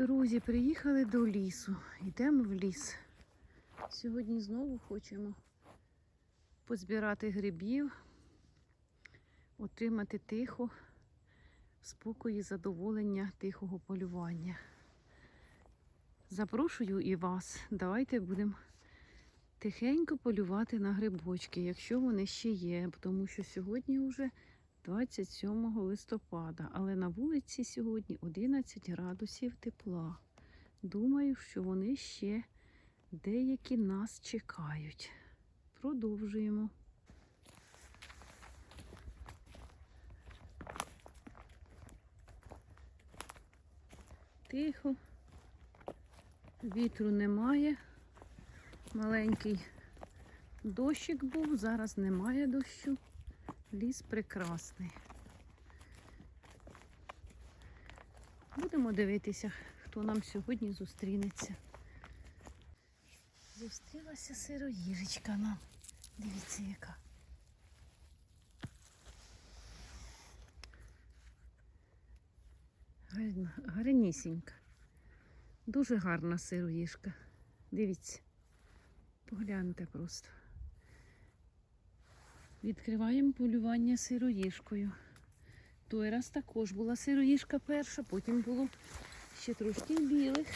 Друзі, приїхали до лісу. Йдемо в ліс. Сьогодні знову хочемо позбирати грибів, отримати тихо, спокій і задоволення тихого полювання. Запрошую і вас. Давайте будемо тихенько полювати на грибочки, якщо вони ще є, тому що сьогодні вже 27 листопада, але на вулиці сьогодні 11 градусів тепла. Думаю, що вони ще деякі нас чекають. Продовжуємо. Тихо, вітру немає. Маленький дощик був, зараз немає дощу. Ліс прекрасний. Будемо дивитися, хто нам сьогодні зустрінеться. Зустрілася сироїжечка нам. Дивіться, яка. Гарна, гарнісінька. Дуже гарна сироїжка. Дивіться. Погляньте просто. Відкриваємо полювання сироїжкою. Той раз також була сироїжка перша, потім було ще трошки білих.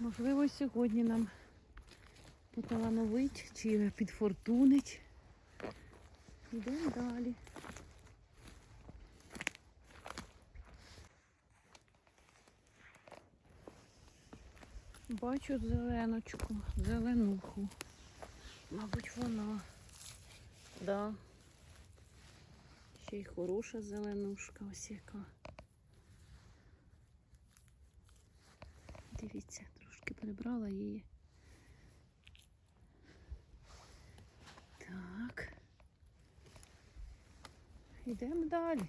Можливо, сьогодні нам поталановить чи підфортунить. Йдемо далі. Бачу зеленочку, зеленуху. Мабуть, вона. Да. Ще й хороша зеленушка ось яка. Дивіться, трошки прибрала її. Так. Йдемо далі.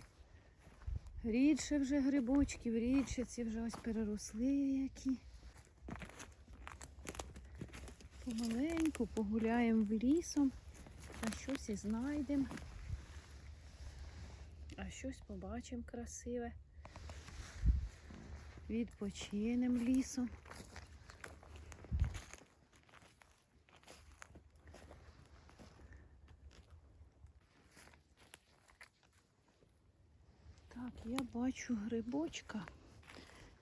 Рідше вже грибочків, рідше ці вже ось переросли які. Помаленьку погуляємо в лісом, а щось і знайдемо. А щось побачимо красиве. Відпочинемо лісом. Так, я бачу грибочка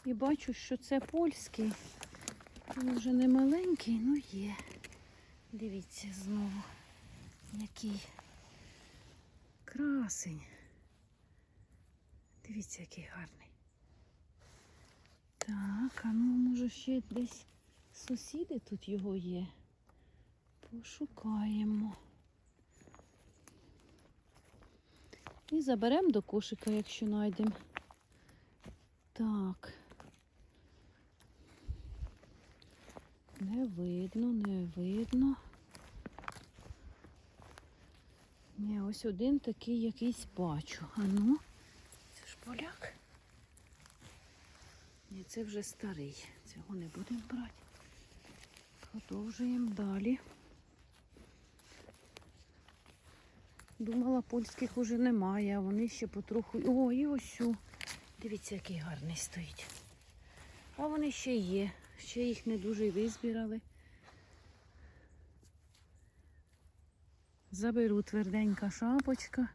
і бачу, що це польський. Він вже не маленький, ну є. Дивіться знову, який красень. Дивіться, який гарний. Так, а ну може ще десь сусіди тут його є. Пошукаємо. І заберемо до кошика, якщо знайдемо. Так. Не видно, не видно. Ні, ось один такий якийсь бачу. А ну, це ж поляк. Ні, це вже старий. Цього не будемо брати. Продовжуємо далі. Думала, польських уже немає, а вони ще потроху. О, і ось. Дивіться, який гарний стоїть. А вони ще є. Ще їх не дуже й визбирали. Заберу тверденька шапочка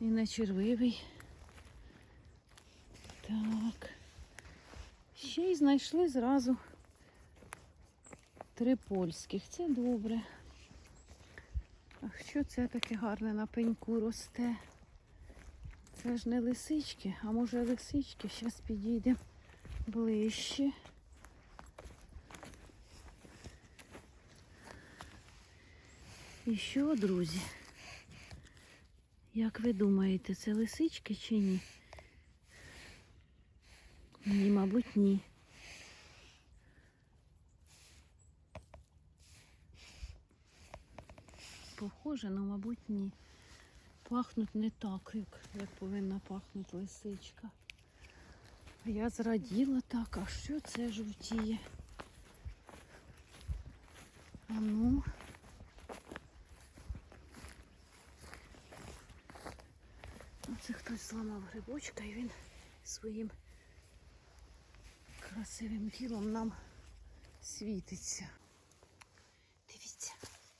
і не червивий. Так. Ще й знайшли зразу три польських. Це добре. А що це таке гарне на пеньку росте? Це ж не лисички, а може лисички, зараз підійдемо ближче. І що, друзі? Як ви думаєте, це лисички чи ні? Ні, мабуть, ні. Похоже, але, мабуть, ні. Пахнуть не так, як, як повинна пахнути лисичка. Я зраділа так, а що це жовтіє? А ну. Оце хтось зламав грибочка і він своїм красивим тілом нам світиться. Дивіться,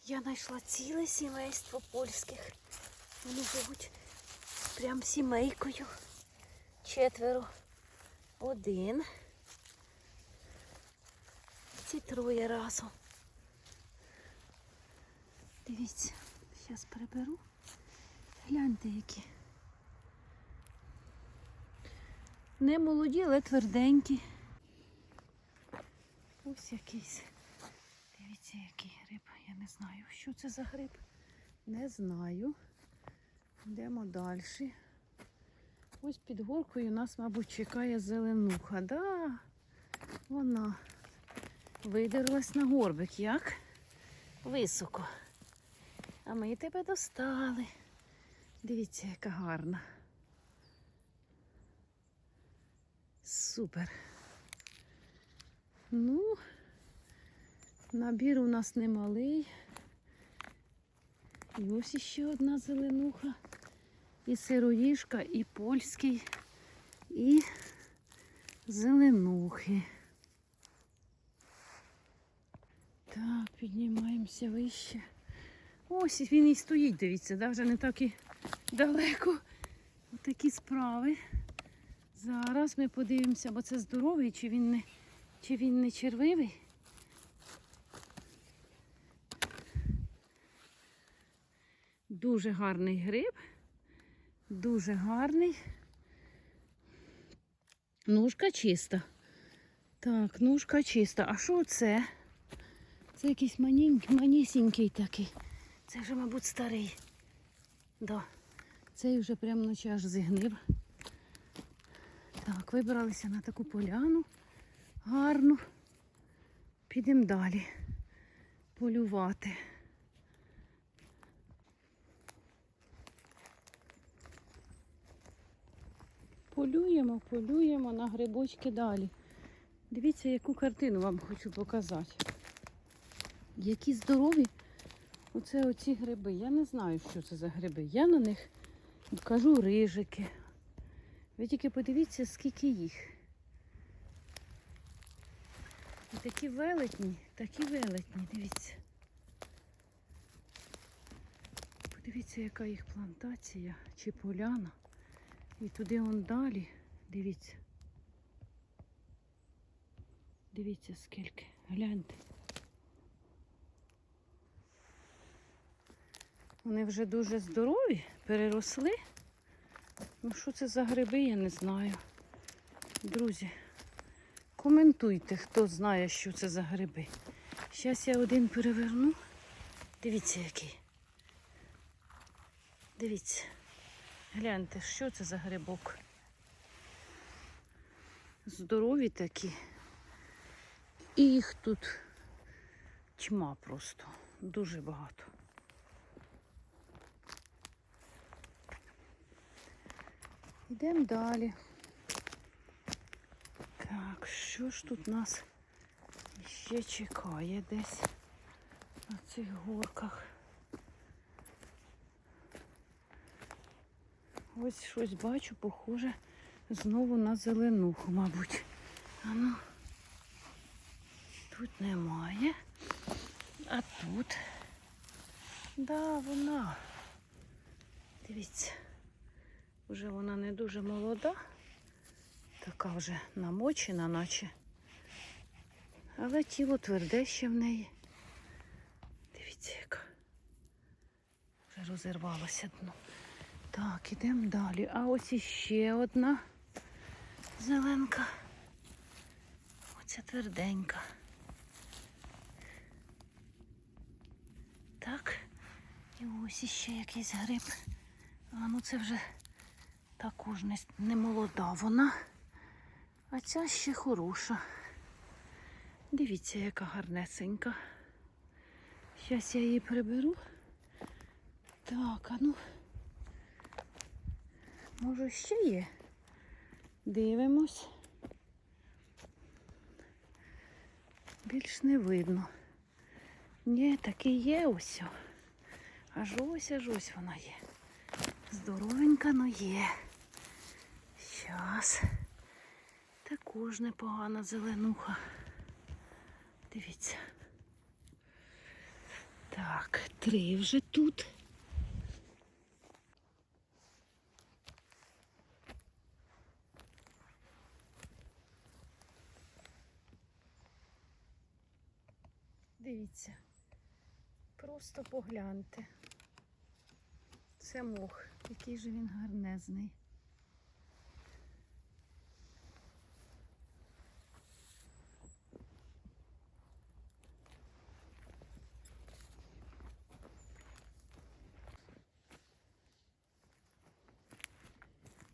я знайшла ціле сімейство польських. Вони живуть прям сімейкою. Четверо. Один. Ці троє разом. Дивіться, зараз приберу. Гляньте які. Не молоді, але тверденькі. Ось якийсь. Дивіться, який гриб. Я не знаю, що це за гриб. Не знаю. Йдемо далі. Ось під горкою нас, мабуть, чекає зеленуха. Да, вона видерлась на горбик. Як? Високо. А ми тебе достали. Дивіться, яка гарна. Супер. Ну, набір у нас немалий. І ось іще одна зеленуха. І сироїжка, і польський, і зеленухи. Так, піднімаємося вище. Ось він і стоїть, дивіться, да, вже не так і далеко. Отакі справи. Зараз ми подивимося, бо це здоровий, чи він не, чи він не червивий. Дуже гарний гриб. Дуже гарний. Ножка чиста. Так, ножка чиста. А що це? Це якийсь манісінький такий. Це вже, мабуть, старий. Да. Цей вже прямо наче аж зігнив. Так, вибралися на таку поляну гарну. Підемо далі полювати. Полюємо, полюємо на грибочки далі. Дивіться, яку картину вам хочу показати. Які здорові оце оці гриби. Я не знаю, що це за гриби. Я на них кажу рижики. Ви тільки подивіться, скільки їх. І такі велетні, такі велетні, дивіться. Подивіться, яка їх плантація чи поляна. І туди он далі. Дивіться. Дивіться скільки. Гляньте. Вони вже дуже здорові, переросли. Ну що це за гриби, я не знаю. Друзі, коментуйте, хто знає, що це за гриби. Зараз я один переверну. Дивіться, який. Дивіться. Гляньте, що це за грибок. Здорові такі. І їх тут тьма просто. Дуже багато. Йдемо далі. Так, що ж тут нас ще чекає десь на цих горках? Ось щось бачу, похоже, знову на зеленуху, мабуть. А ну, тут немає. А тут. Да, вона. Дивіться. Вже вона не дуже молода, така вже намочена, наче. Але тіло тверде ще в неї. Дивіться, яка. Вже розірвалося дно. Так, ідемо далі. А ось іще одна зеленка. Оця тверденька. Так. І ось іще якийсь гриб. А ну це вже також не, не молода вона. А ця ще хороша. Дивіться, яка гарнесенька. Зараз я її приберу. Так, а ну. Може ще є? Дивимось. Більш не видно. Ні, таки є ось. Аж ось, аж ось вона є. Здоровенька, но є. Щас. Також непогана зеленуха. Дивіться. Так, три вже тут. Дивіться, просто погляньте. Це мох, який же він гарнезний.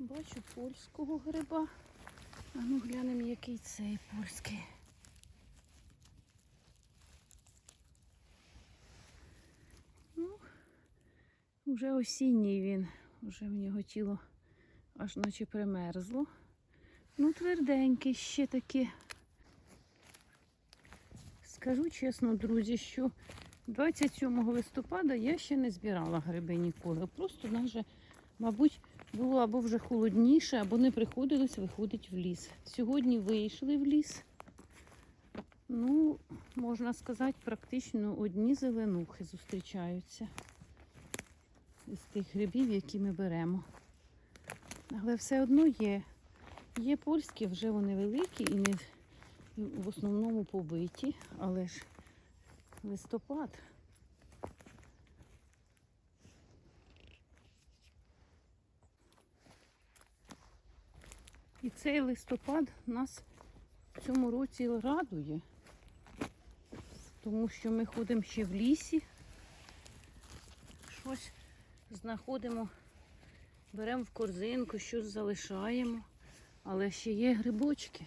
Бачу польського гриба. А ну глянемо, який цей польський. Ну, вже осінній він, вже в нього тіло аж наче примерзло. Ну, тверденький ще таки. Скажу чесно, друзі, що 27 листопада я ще не збирала гриби ніколи. Просто навіть, мабуть, було або вже холодніше, або не приходилось виходити в ліс. Сьогодні вийшли в ліс. Ну, можна сказати, практично одні зеленухи зустрічаються з тих грибів, які ми беремо. Але все одно є. Є польські, вже вони великі і не в основному побиті, але ж листопад. І цей листопад нас в цьому році радує, тому що ми ходимо ще в лісі, щось знаходимо, беремо в корзинку, щось залишаємо, але ще є грибочки.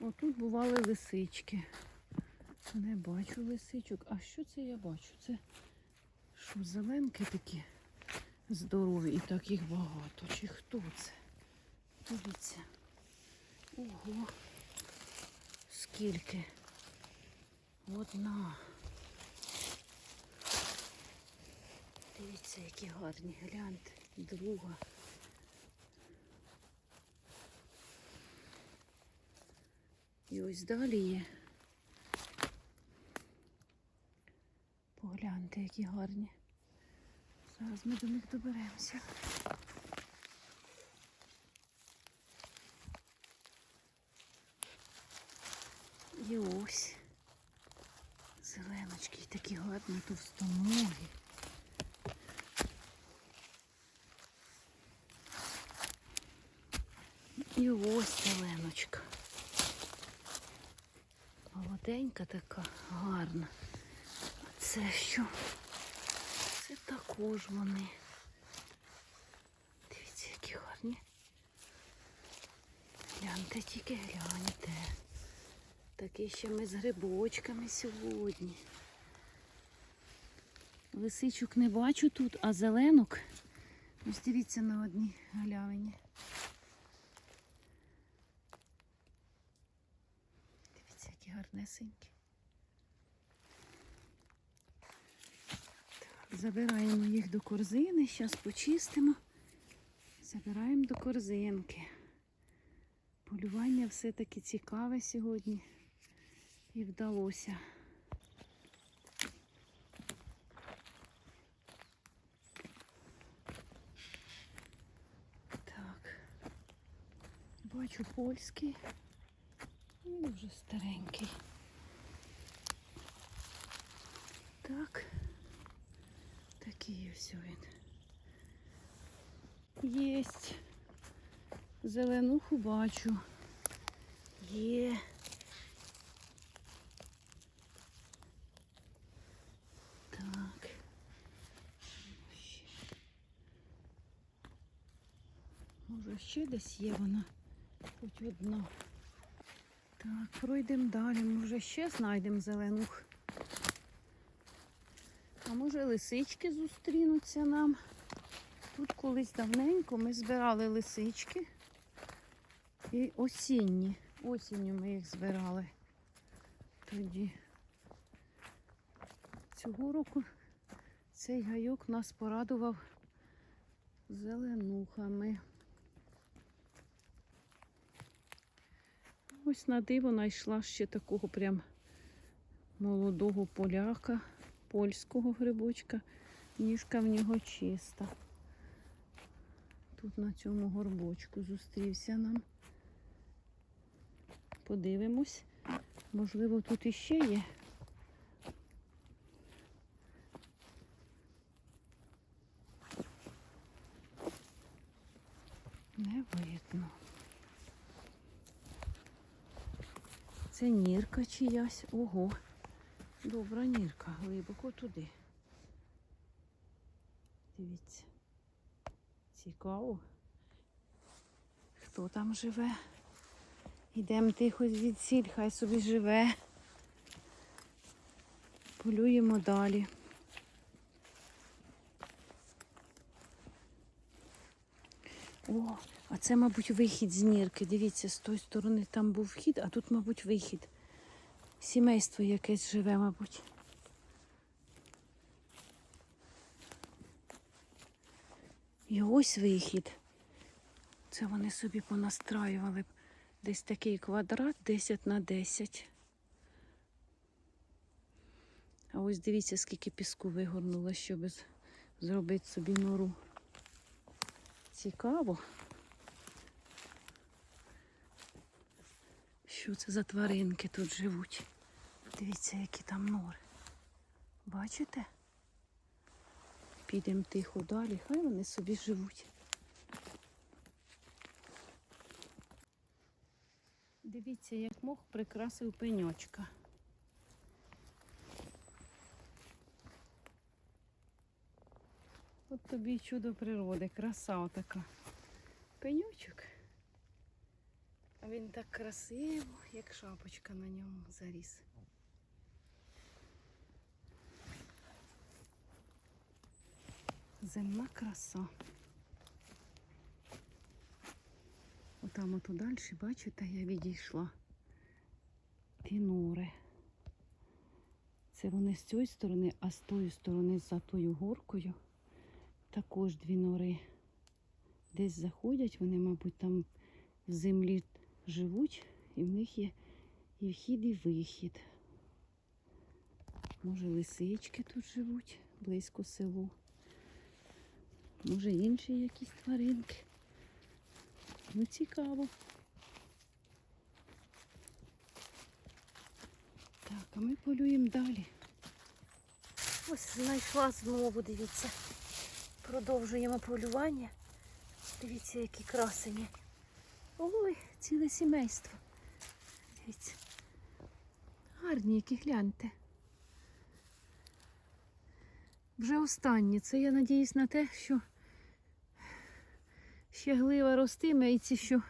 Отут бували лисички. Не бачу лисичок. А що це я бачу? Це що, зеленки такі здорові і так їх багато. Чи хто це? Дивіться. Ого. Скільки? Одна. Дивіться, які гарні. Гляньте. Друга. І ось далі є. Погляньте, які гарні. Зараз ми до них доберемося. І ось зеленочки такі гарні товстоногі. І ось зеленочка. Молоденька така, гарна. Це що? Це також вони. Дивіться, які гарні. Гляньте, тільки гляньте. Такий ще ми з грибочками сьогодні. Лисичок не бачу тут, а зеленок. Ось дивіться на одній галявині. Дивіться, які гарнесенькі. Забираємо їх до корзини, зараз почистимо. Забираємо до корзинки. Полювання все-таки цікаве сьогодні і вдалося. Так, бачу польський. Він вже старенький. Так. Такий ось він. Єсть. Зеленуху бачу. Є. Так. Може ще десь є вона. Хоч одна. Так, пройдемо далі. Може ще знайдемо зеленух. А може лисички зустрінуться нам. Тут колись давненько ми збирали лисички. І осінні. Осінню ми їх збирали. Тоді. Цього року Цей гайок нас порадував зеленухами. Ось на диво знайшла ще такого прям молодого поляка, польського грибочка. Ніжка в нього чиста. Тут на цьому горбочку зустрівся нам. Подивимось. Можливо, тут іще є. Не видно. Це нірка чиясь. Ого. Добра нірка, глибоко туди. Дивіться. Цікаво. Хто там живе? Йдемо тихо звідсіль, хай собі живе. Полюємо далі. О, а це, мабуть, вихід з нірки. Дивіться, з тої сторони там був вхід, а тут, мабуть, вихід. Сімейство якесь живе, мабуть. І ось вихід. Це вони собі понастраювали. Десь такий квадрат 10 на 10. А ось дивіться, скільки піску вигорнуло, щоб зробити собі нору. Цікаво. Що це за тваринки тут живуть? Дивіться, які там нори. Бачите? Підемо тихо далі, хай вони собі живуть. Дивіться, як мох прикрасив пеньочка. От тобі чудо природи, краса отака. Пеньочок. Він так красиво, як шапочка на ньому заріс. Земна краса. Отам ото далі, бачите, я відійшла. Ті нори. Це вони з цієї сторони, а з тої сторони, за тою горкою, також дві нори. Десь заходять, вони, мабуть, там в землі живуть, і в них є і вхід, і вихід. Може, лисички тут живуть близько селу. Може, інші якісь тваринки. Ну, цікаво. Так, а ми полюємо далі. Ось знайшла знову, дивіться. Продовжуємо полювання. Дивіться, які красені. Ціле сімейство. Дивіться. Гарні, які гляньте. Вже останні. Це я надіюсь на те, що ще глива ростиме і ці, що,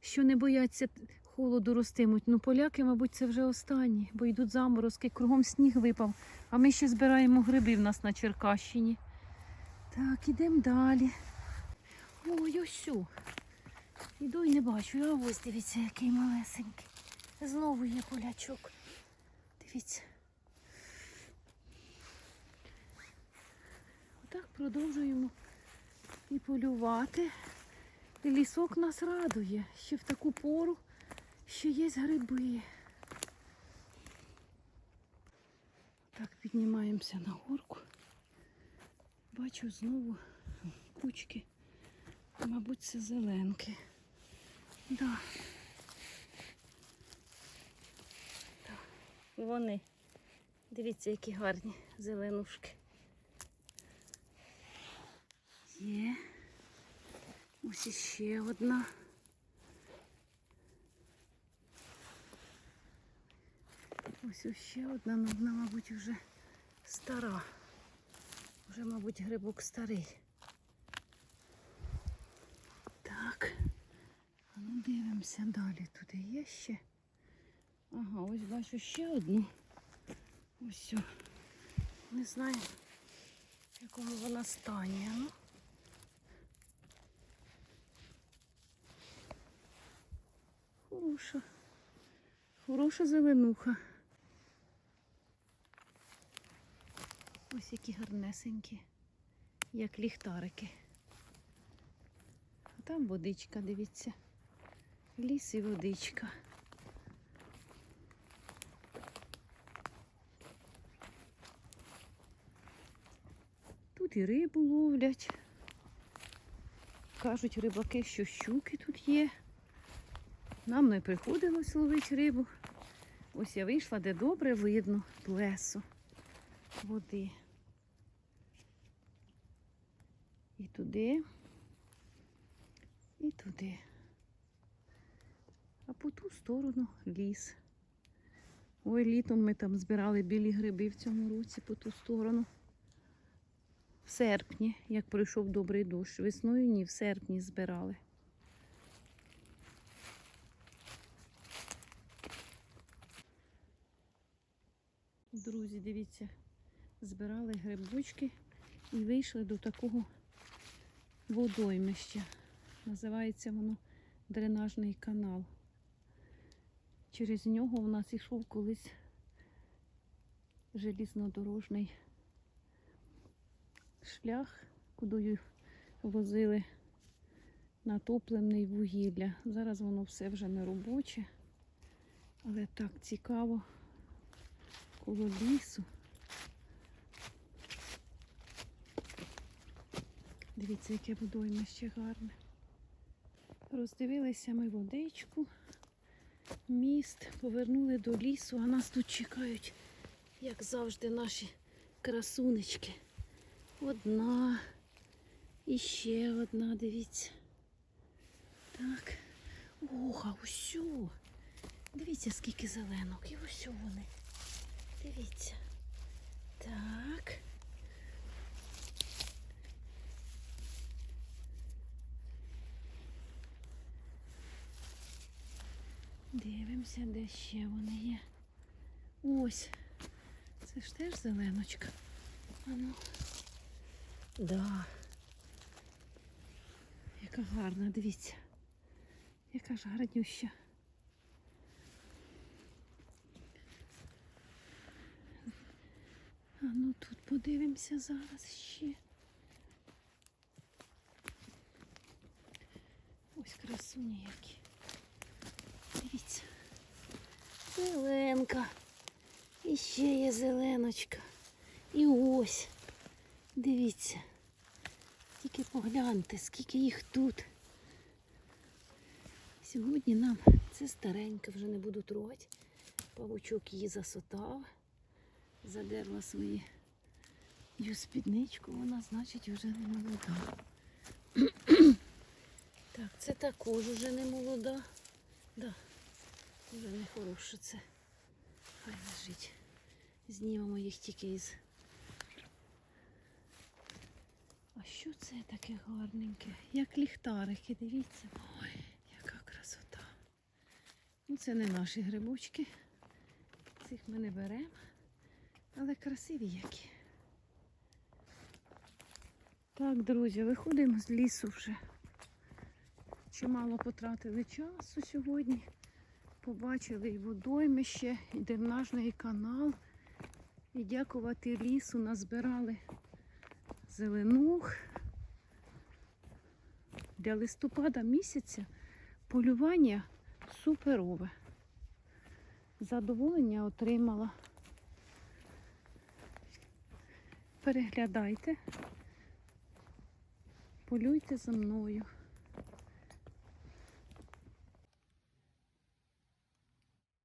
що не бояться холоду ростимуть. Ну, поляки, мабуть, це вже останні, бо йдуть заморозки, кругом сніг випав. А ми ще збираємо гриби в нас на Черкащині. Так, ідемо далі. Ой, ось. Іду і не бачу, а ось дивіться, який малесенький. Знову є полячок. Дивіться. Отак продовжуємо і полювати. І лісок нас радує. Ще в таку пору ще є гриби. Так, піднімаємося на горку. Бачу знову кучки. Мабуть, це зеленки. Да. Вони. Дивіться, які гарні зеленушки. Є. Ось іще одна. Ось ще одна, ну вона, мабуть, вже стара. Вже, мабуть, грибок старий. Так. Ну дивимося далі. Тут є ще. Ага, ось бачу ще одну. Ось. Не знаю, в якому вона стані. Ну. Хороша. Хороша зеленуха. Ось які гарнесенькі, як ліхтарики. А там водичка, дивіться. Ліс і водичка. Тут і рибу ловлять. Кажуть рибаки, що щуки тут є. Нам не приходилось ловити рибу. Ось я вийшла, де добре видно плесо води. І туди, і туди. А по ту сторону ліс. Ой, літом ми там збирали білі гриби в цьому році по ту сторону. В серпні, як пройшов добрий дощ. Весною ні, в серпні збирали. Друзі, дивіться, збирали грибочки і вийшли до такого водоймища. Називається воно дренажний канал. Через нього у нас йшов колись желізнодорожний шлях, куди возили натоплений вугілля. Зараз воно все вже не робоче, але так цікаво коло лісу. Дивіться, яке водоймище гарне. Роздивилися ми водичку, міст, повернули до лісу, а нас тут чекають, як завжди, наші красунечки. Одна і ще одна, дивіться. Так. Ох, а усю. Дивіться, скільки зеленок. І усю вони. Дивіться. Так. Дивимося, де ще вони є. Ось. Це ж теж зеленочка. Ану. Да. Яка гарна, дивіться. Яка ж гарнюща. А ну тут подивимося зараз ще. Ось красуні які. Дивіться. Зеленка. І ще є зеленочка. І ось. Дивіться. Тільки погляньте, скільки їх тут. Сьогодні нам це старенька, вже не буду трогати. Павучок її засотав, задерла свою спідничку, вона, значить, вже не молода. так, це також вже не молода. Да, вже не хороше це. Хай лежить. Знімемо їх тільки із. А що це таке гарненьке? Як ліхтарики, дивіться. Ой, яка красота. Ну, це не наші грибочки. Цих ми не беремо. Але красиві які. Так, друзі, виходимо з лісу вже. Чимало потратили часу сьогодні. Побачили і водоймище, і дренажний канал. І дякувати лісу назбирали зеленух. Для листопада місяця полювання суперове. Задоволення отримала. Переглядайте, полюйте за мною.